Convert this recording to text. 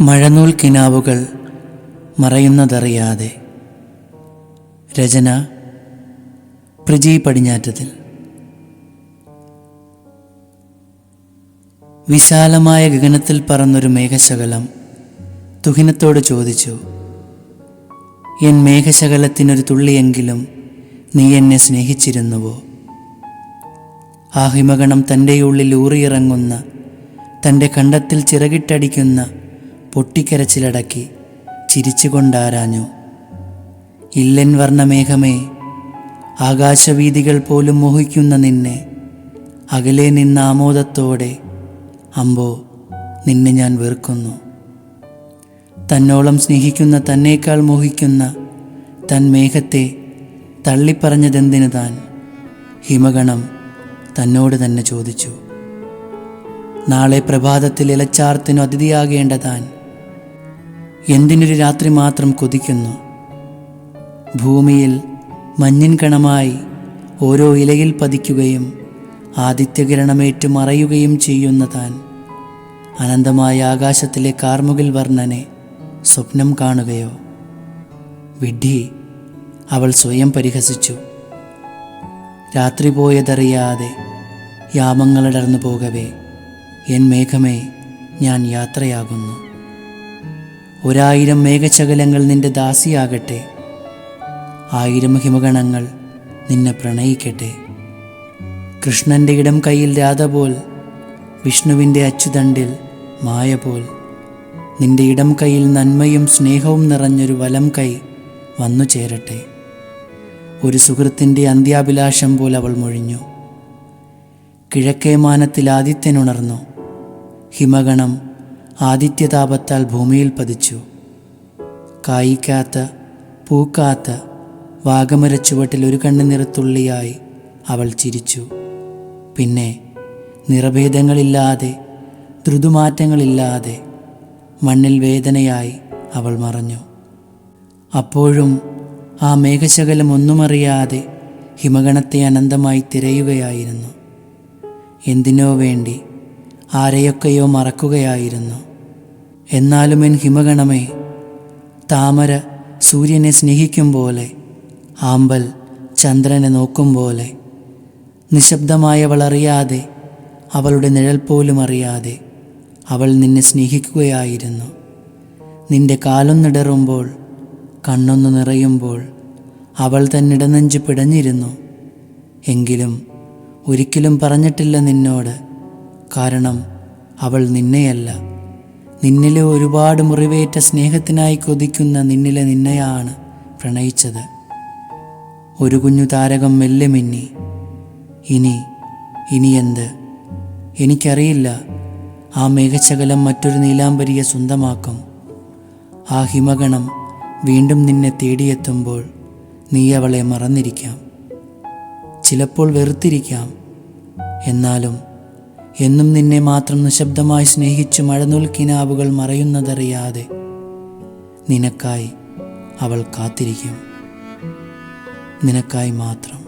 മഴനൂൽ കിനാവുകൾ മറയുന്നതറിയാതെ. രചന പ്രിജി പടിഞ്ഞാറ്റത്തിൽ. വിശാലമായ ഗഗനത്തിൽ പറന്നൊരു മേഘശകലം തുഹിനത്തോട് ചോദിച്ചു എൻ മേഘശകലത്തിനൊരു തുള്ളിയെങ്കിലും നീ എന്നെ സ്നേഹിച്ചിരുന്നുവോ? ആ ഹിമഗണം തന്റെ ഉള്ളിൽ ഊറിയിറങ്ങുന്ന തന്റെ കണ്ടത്തിൽ ചിറകിട്ടടിക്കുന്ന പൊട്ടിക്കരച്ചിലടക്കി ചിരിച്ചുകൊണ്ടാരാഞ്ഞു. ഇല്ലൻ വർണമേഘമേ ആകാശവീതികൾ പോലും മോഹിക്കുന്ന നിന്നെ അകലെ നിന്ന ആമോദത്തോടെ അമ്പോ നിന്നെ ഞാൻ വെറുക്കുന്നു. തന്നോളം സ്നേഹിക്കുന്ന തന്നേക്കാൾ മോഹിക്കുന്ന തൻ മേഘത്തെ തള്ളിപ്പറഞ്ഞതെന്തിനു താൻ? ഹിമഗണം തന്നോട് തന്നെ ചോദിച്ചു. നാളെ പ്രഭാതത്തിൽ ഇലച്ചാർത്തിനു അതിഥിയാകേണ്ട താൻ? എന്തിനൊരു രാത്രി മാത്രം കൊതിക്കുന്നു? ഭൂമിയിൽ മഞ്ഞിൻ കണമായി ഓരോ ഇലയിൽ പതിക്കുകയും ആദിത്യകിരണമേറ്റു മറയുകയും ചെയ്യുന്ന താൻ അനന്തമായ ആകാശത്തിലെ കാർമുകിൽ വർണനെ സ്വപ്നം കാണുകയോ? വിഡ്ഢി അവൾ സ്വയം പരിഹസിച്ചു. രാത്രി പോയതറിയാതെ യാമങ്ങളടർന്നു പോകവേ എൻ മേഘമേ ഞാൻ യാത്രയാകുന്നു. ഒരായിരം മേഘശകലങ്ങൾ നിന്റെ ദാസിയാകട്ടെ. ആയിരം ഹിമഗണങ്ങൾ നിന്നെ പ്രണയിക്കട്ടെ. കൃഷ്ണന്റെ ഇടം കയ്യിൽ രാധ പോൽ വിഷ്ണുവിന്റെ അച്ചുതണ്ടിൽ മായ പോൽ. നിന്റെ ഇടം കയ്യിൽ നന്മയും സ്നേഹവും നിറഞ്ഞൊരു വലം കൈ വന്നു ചേരട്ടെ. ഒരു സുഹൃത്തിന്റെ അന്ത്യാഭിലാഷം പോലെ അവൾ മൊഴിഞ്ഞു. കിഴക്കേ മാനത്തിൽ ആദിത്യനുണർന്നു ഹിമഗണം ആദിത്യതാപത്താൽ ഭൂമിയിൽ പതിച്ചു. കായിക്കാത്ത പൂക്കാത്ത വാഗമരച്ചുവട്ടിൽ ഒരു കണ്ണ് നിറത്തുള്ളിയായി അവൾ ചിരിച്ചു. പിന്നെ നിറഭേദങ്ങളില്ലാതെ ദ്രുതുമാറ്റങ്ങളില്ലാതെ മണ്ണിൽ വേദനയായി അവൾ മറഞ്ഞു. അപ്പോഴും ആ മേഘശകലം ഒന്നുമറിയാതെ ഹിമഗണത്തെ അനന്തമായി തിരയുകയായിരുന്നു. എന്തിനോ വേണ്ടി ആരെയൊക്കെയോ മറക്കുകയായിരുന്നു. എന്നാലും എൻ ഹിമഗണമേ താമര സൂര്യനെ സ്നേഹിക്കും പോലെ ആമ്പൽ ചന്ദ്രനെ നോക്കും പോലെ നിശബ്ദമായവൾ അറിയാതെ അവളുടെ നിഴൽ പോലും അറിയാതെ അവൾ നിന്നെ സ്നേഹിക്കുകയായിരുന്നു. നിന്റെ കാലൊന്നിടറുമ്പോൾ കണ്ണൊന്നു നിറയുമ്പോൾ അവൾ തന്നിടനെഞ്ച് പിടഞ്ഞിരുന്നു. എങ്കിലും ഒരിക്കലും പറഞ്ഞിട്ടില്ല നിന്നോട് കാരണം അവൾ നിന്നെയല്ല. നിന്നിലെ ഒരുപാട് മുറിവേറ്റ സ്നേഹത്തിനായി കൊതിക്കുന്ന നിന്നിലെ നിന്നെയാണ് പ്രണയിച്ചത്. ഒരു കുഞ്ഞു താരകം മെല്ലെ മിന്നി. ഇനി ഇനി എന്ത്? എനിക്കറിയില്ല. ആ മേഘശകലം മറ്റൊരു നീലാംബരിയെ സ്വന്തമാക്കും. ആ ഹിമഗണം വീണ്ടും നിന്നെ തേടിയെത്തുമ്പോൾ നീ അവളെ മറന്നിരിക്കാം. ചിലപ്പോൾ വെറുത്തിരിക്കാം. എന്നാലും എന്നും നിന്നെ മാത്രം നിശബ്ദമായി സ്നേഹിച്ച് മഴനൂൽ കിനാവുകൾ മറയുന്നതറിയാതെ നിനക്കായി അവൾ കാത്തിരിക്കും. നിനക്കായി മാത്രം.